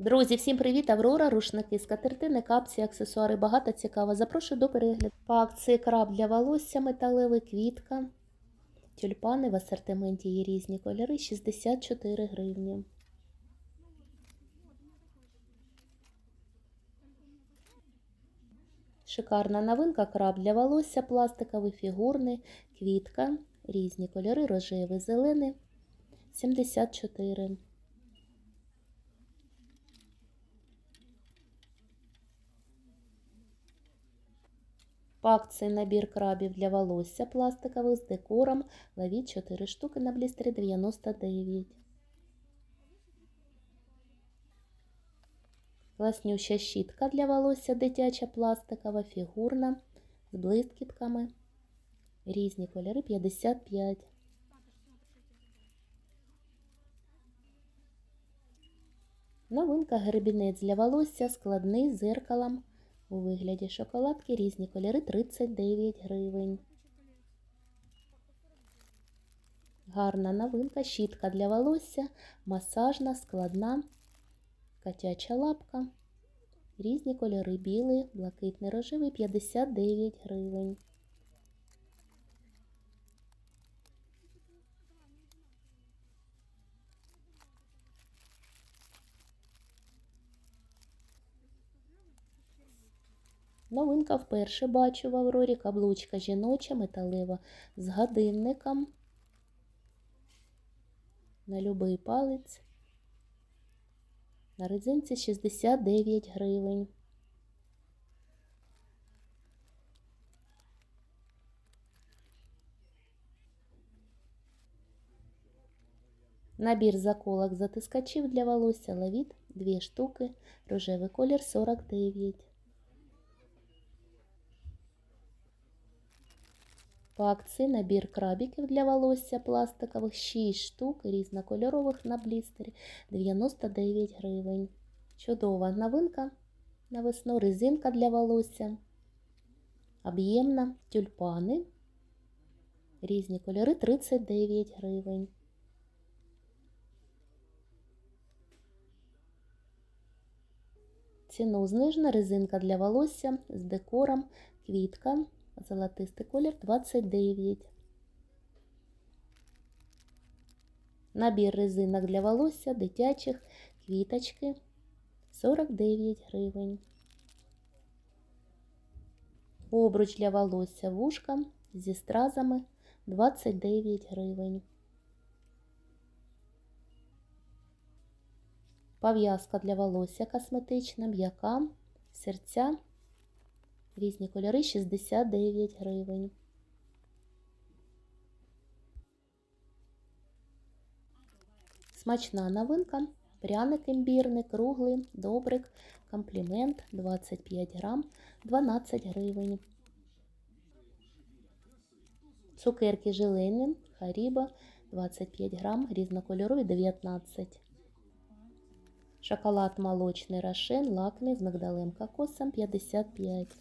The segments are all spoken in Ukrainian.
Друзі, всім привіт! Аврора, рушники, скатертини, капці, аксесуари. Багато цікаво. Запрошую до перегляду. По акції краб для волосся, металевий, квітка. Тюльпани в асортименті є різні кольори 64 гривні. Шикарна новинка краб для волосся, пластиковий, фігурний, квітка, різні кольори, рожевий, зелений 74. По акції набір крабів для волосся пластикових з декором. Ловіть 4 штуки на блістері 99. Класнюща щітка для волосся дитяча пластикова, фігурна, з блискітками. Різні кольори 55. Новинка гребінець для волосся складний з зеркалом у вигляді шоколадки різні кольори 39 гривень. Гарна новинка, щітка для волосся, масажна, складна, котяча лапка. Різні кольори білий, блакитний, рожевий 59 гривень. Новинка вперше бачу в Аврорі каблучка жіноча металева з годинником на любий палець. На резинці 69 гривень. Набір заколок затискачів для волосся лавіт 2 штуки, рожевий колір 49. По акції набір крабіків для волосся пластикових 6 штук різнокольорових на блістері 99 гривень. Чудова новинка на весну резинка для волосся. Об'ємна тюльпани. Різні кольори 39 гривень. Ціну знижена резинка для волосся з декором, квітка Золотистий колір 29. Набір резинок для волосся дитячих квіточки 49 гривень. Обруч для волосся вушка зі стразами 29 гривень. Пов'язка для волосся косметична, м'яка, серця Різні кольори 69 гривень. Смачна новинка. Пряник імбірний, круглий, добрик, комплімент 25 грам, 12 гривень. Цукерки желені, харіба 25 грам, різнокольорові 19. Шоколад молочний рошен, лакмі з мигдалем кокосом 55.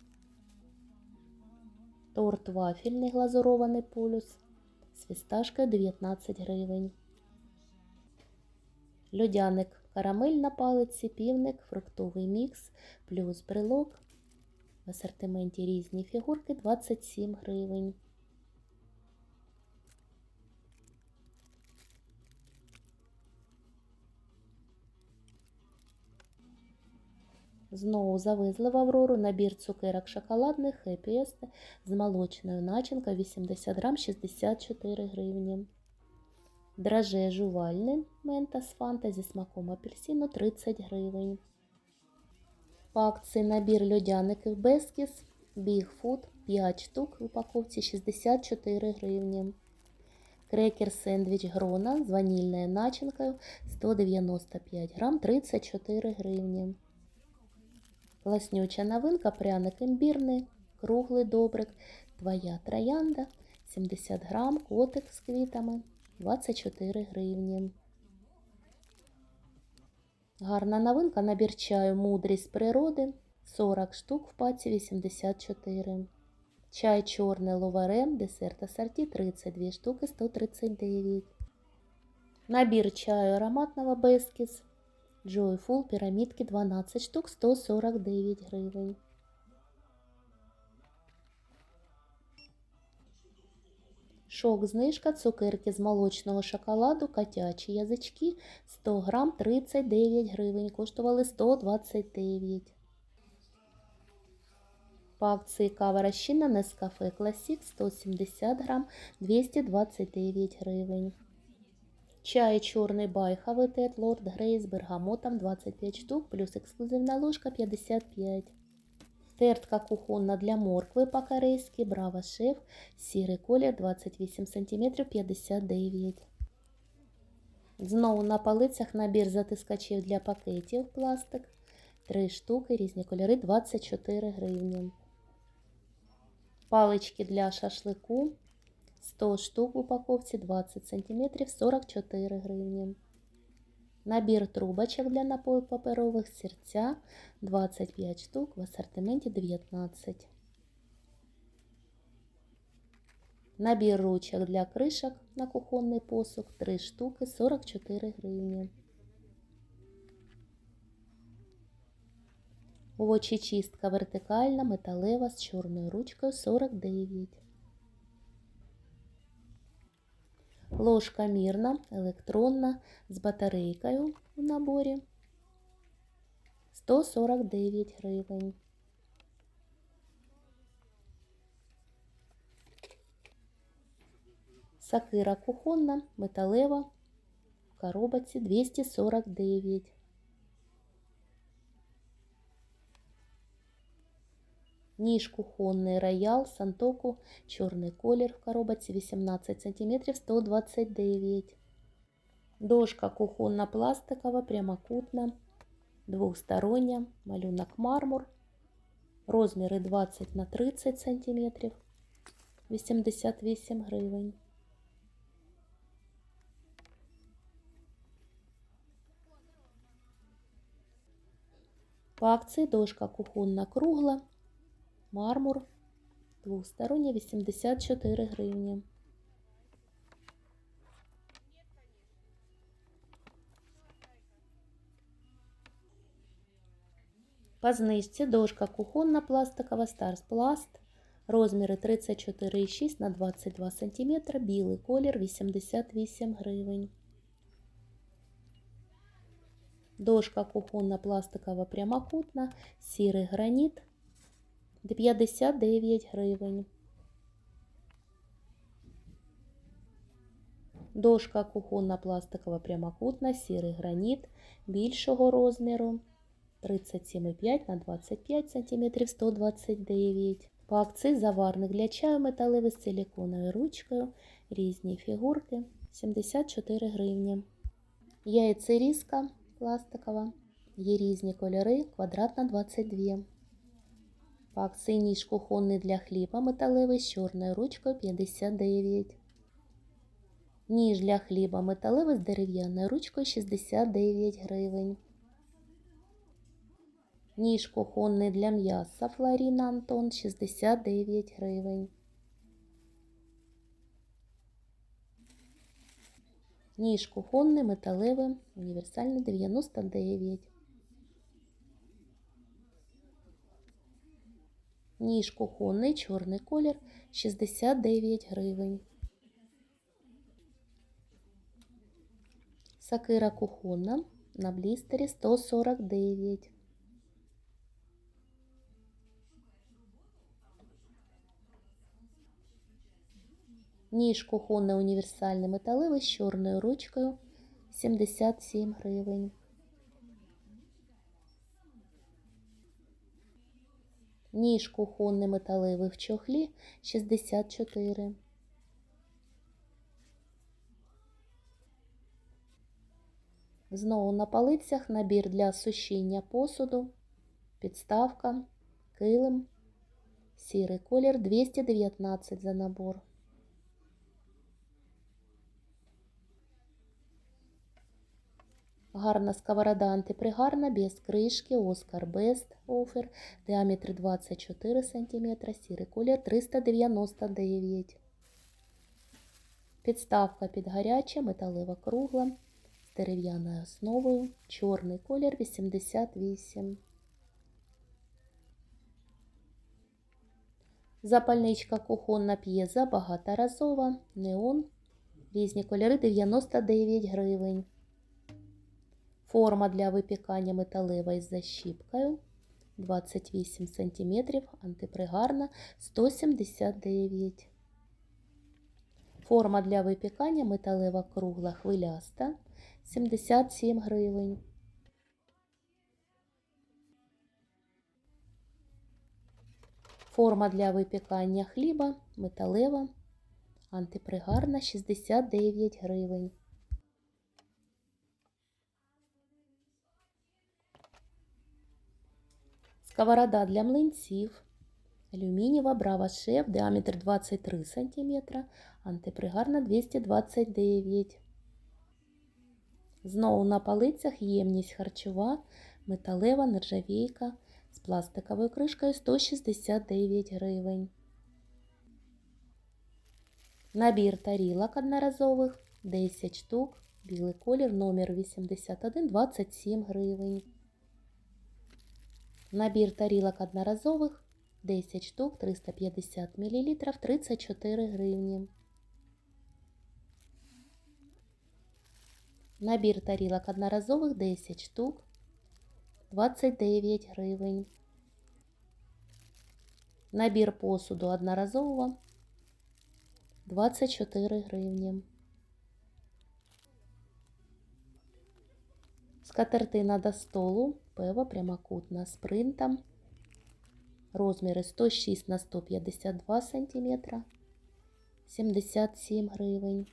Торт вафельний глазурований полюс з фісташкою 19 гривень. Льодяник карамель на палиці, півник, фруктовий мікс, плюс брелок. В асортименті різні фігурки 27 гривень. Знову завезли в Аврору набір цукерок шоколадних Est з молочною начинкою 80 грам 64 гривні. Драже жувальне мента з фанта зі смаком апельсину 30 гривень. По акції набір льодяників Бескіс Food 5 штук в упаковці 64 гривні. Крекер сендвіч Грона з ванільною начинкою 195 грам 34 гривні. Класнюча новинка, пряник імбірний, круглий добрик, твоя троянда, 70 грам, котик з квітами, 24 гривні. Гарна новинка, набір чаю мудрість природи, 40 штук в паці 84. Чай чорний ловарем, десерт асорті 32 штуки 139. Набір чаю ароматного Бескіс Joyful пірамідки 12 штук 149 гривень. Шок знижка, цукерки з молочного шоколаду, котячі язички 100 грам 39 гривень, коштували 129. По акції кава розчинна Нескафе Класік 170 грам 229 гривень. Чай чорний байховий Тет Лорд Грей з бергамотом 25 штук, плюс ексклюзивна ложка 55. Тертка кухонна для моркви по-корейськи, Браво Шеф, сірий колір 28 см 59. Знову на полицях набір затискачів для пакетів пластик. 3 штуки, різні кольори 24 гривні. Палички для шашлику 100 штук в упаковці 20 см 44 гривні. Набір трубочок для напоїв паперових серця 25 штук в асортименті 19. Набір ручок для кришок на кухонний посуд 3 штуки 44 гривні. Овочечистка вертикальна, металева з чорною ручкою 49. Ложка мірна, електронна з батарейкою в наборі 149 гривень. Сакира кухонна, металева в коробці 249. Ніж кухонний роял Сантоку, чорний колір в коробці 18 см 129. Дошка кухонна пластикова, прямокутна, двохстороння, малюнок мармур. Розміри 20 на 30 см 88 гривень. По акції дошка кухонна кругла мармур двостороння 84 гривні. По знижці дошка кухонна пластикова Старс Пласт. Розміри 34,6 на 22 см, білий колір 88 гривень. Дошка кухонна пластикова прямокутна, сірий граніт 59 гривень. Дошка кухонна пластикова прямокутна, сірий граніт більшого розміру 37,5 на 25 см 129 По акції заварник для чаю металевий з силіконовою ручкою, різні фігурки 74 гривні. Яйцерізка пластикова, є різні кольори, квадратна 22 акції ніж кухонний для хліба металевий з чорною ручкою 59. Ніж для хліба металевий з дерев'яною ручкою 69 гривень. Ніж кухонний для м'яса Флоріна Антон 69 гривень. Ніж кухонний металевий універсальний 99 Ніж кухонний чорний колір 69 гривень. Сакира кухонна на блістері 149. Ніж кухонний універсальний металевий з чорною ручкою 77 гривень. Ніж кухонний металевий в чохлі 64. Знову на палицях набір для сушіння посуду, підставка, килим, сірий колір 219 за набор. Гарна сковорода антипригарна, без кришки, Оскар Бест офер, діаметр 24 см, сірий колір 399 Підставка під гаряче, металева кругла, з дерев'яною основою, чорний колір 88. Запальничка кухонна п'єза багаторазова, неон, різні кольори 99 гривень. Форма для випікання металева із защіпкою 28 см, антипригарна 179 Форма для випікання металева кругла хвиляста 77 гривень. Форма для випікання хліба металева, антипригарна 69 гривень. Сковорода для млинців. Алюмінієва Брава Шеф, діаметр 23 см, антипригарна 229 Знову на полицях ємність харчова, металева, нержавійка з пластиковою кришкою 169 гривень. Набір тарілок одноразових 10 штук, білий колір, номер 81, 27 гривень. Набір тарілок одноразових 10 штук, 350 мл, 34 гривні. Набір тарілок одноразових 10 штук, 29 гривень. Набір посуду одноразового 24 гривні. Скатертина до столу, пиво прямокутна з принтом. Розміри 106 на 152 см, 77 гривень.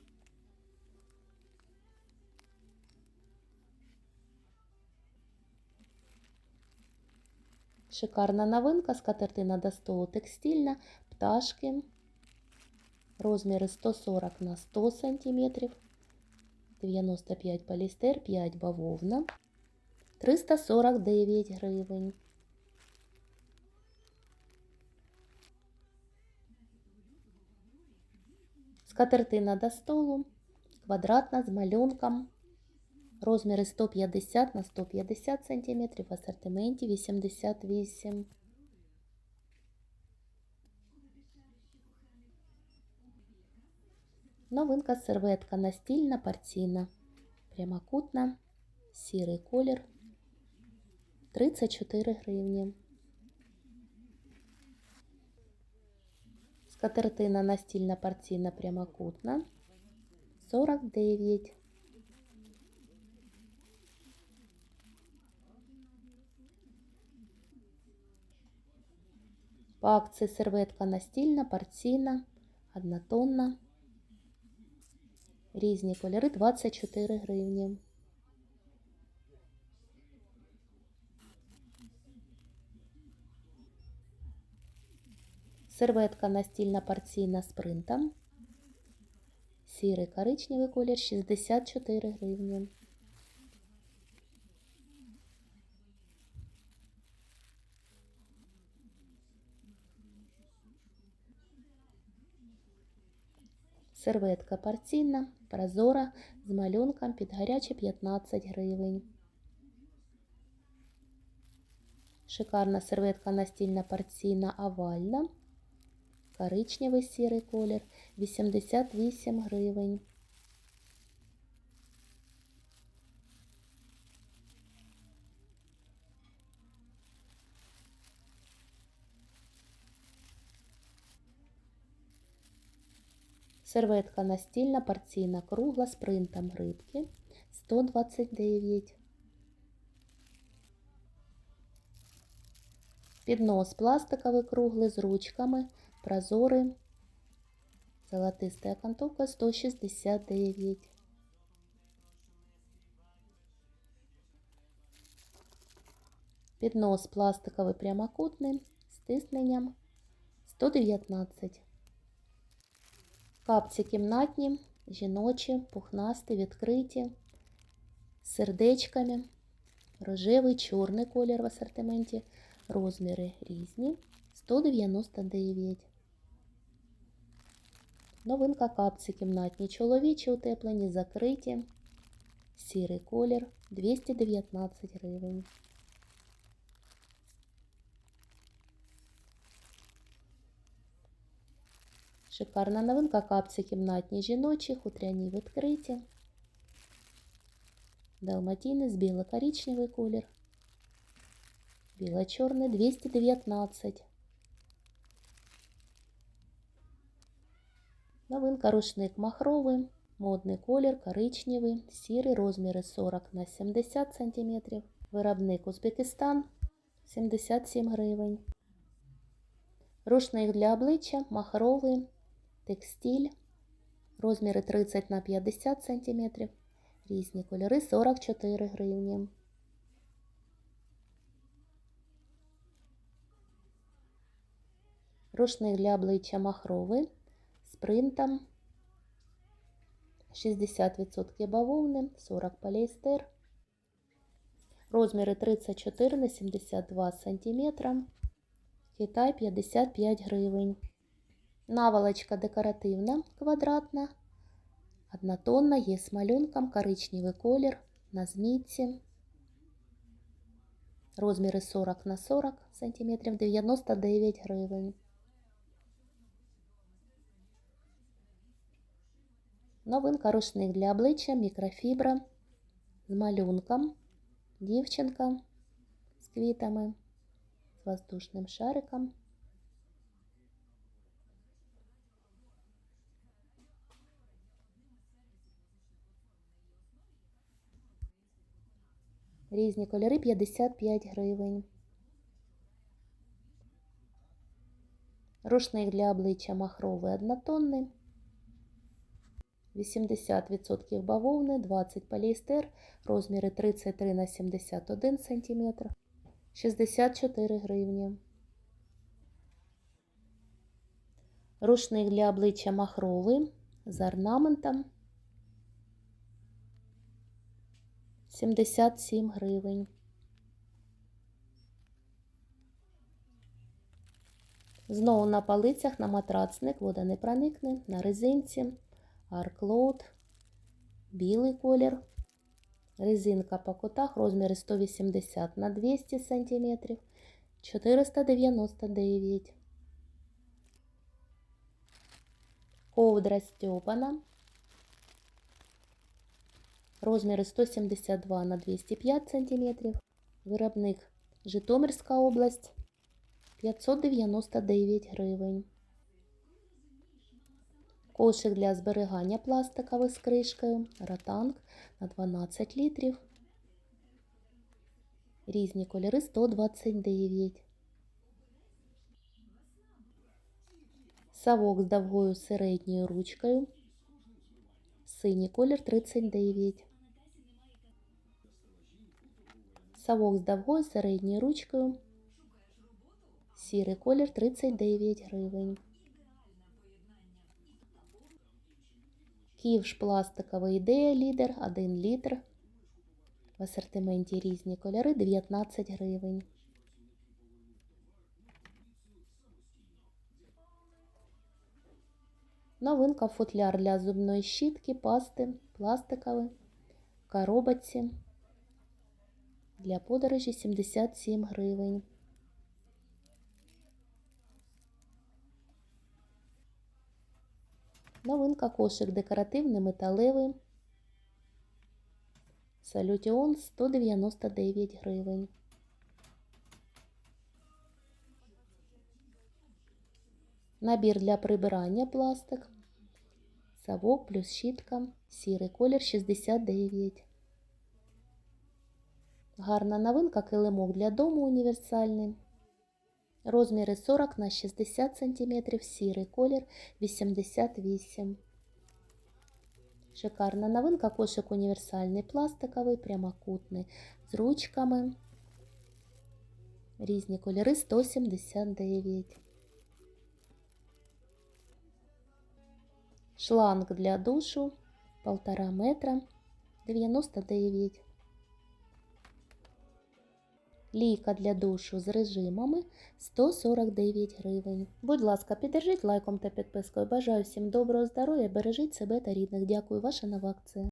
Шикарна новинка, скатертина до столу текстильна, пташки. Розміри 140 на 100 см, 95 полістер, 5 бавовна, 349 гривень. Скатертина до столу, квадратна з малюнком. Розміри 150 на 150 см, в асортименті 88 Новинка серветка настільна, порційна, прямокутна, сірий колір, 34 гривні. Скатертина настільна, порційна, прямокутна, 49 По акції серветка настільна, порційна, однотонна. Різні кольори 24 гривні. Серветка настільна порційна з принтом. Сірий коричневий колір 64 гривні. Серветка порційна, прозора, з малюнком під гарячі 15 гривень. Шикарна серветка настільна порційна овальна. Коричневий сірий колір 88 гривень. Серветка настільна, порційна кругла з принтом рибки 129. Піднос пластиковий круглий з ручками, прозорий, золотистая окантовка 169. Піднос пластиковий прямокутний з тисненням 119. Капці кімнатні, жіночі, пухнасті, відкриті, з сердечками, рожевий, чорний колір в асортименті, розміри різні, 199. Новинка капці кімнатні, чоловічі, утеплені, закриті, сірий колір 219 гривень. Шикарна новинка капці кімнатні жіночі, хутряні відкриті. Далматінець, біло-коричневий колір. Біло-чорний 219. Новинка рушник махровий, модний колір, коричневий, сірий, розміри 40 на 70 см. Виробник Узбекистан 77 гривень. Рушник для обличчя махровий, текстиль, розміри 30 на 50 см. Різні кольори 44 гривні. Рушник для обличчя махровий з принтом 60% бавовни, 40 поліестер. Розміри 34 на 72 см. Китай 55 гривень. Наволочка декоративна, квадратна. Однотонна, є з малюнком, коричневий колір на змійці. Розміри 40 на 40 см, 99 гривень. Новинка рушник для обличчя, мікрофібра з малюнком, дівчинка з квітами, з воздушним шариком. Різні кольори 55 гривень. Рушник для обличчя махровий однотонний. 80% бавовни, 20 поліестер, розміри 33 на 71 см, 64 гривні. Рушник для обличчя махровий з орнаментом 77 гривень. Знову на полицях на матрацник, вода не проникне, на резинці. Арклоуд, білий колір, резинка по кутах, розміри 180 на 200 см, 499. Ковдра стьопана, розміри 172 на 205 см, виробник Житомирська область, 599 гривень. Кошик для зберігання пластиковий з кришкою, ротанг на 12 літрів. Різні кольори 129. Савок з довгою середньою ручкою. Синій колір 39. Савок з довгою середньою ручкою. Сірий колір 39 гривень. Ківш пластиковий ідея лідер 1 літр. В асортименті різні кольори 19 гривень. Новинка футляр для зубної щітки, пасти, пластиковий, коробочці. Для подорожі 77 гривень. Новинка кошик декоративний металевий. Салютіон 199 гривень. Набір для прибирання пластик. Совок плюс щітка. Сірий колір 69. Гарна новинка килимок для дому універсальний. Розміри 40 на 60 см, сірий колір 88. Шикарна новинка, кошик універсальний пластиковий, прямокутний, з ручками. Різні кольори 179. Шланг для душу 1,5 метра 99. Лійка для душу з режимами 149 гривень. Будь ласка, піддержіть лайком та підпискою. Бажаю всім доброго здоров'я, бережіть себе та рідних. Дякую, ваша нова акція.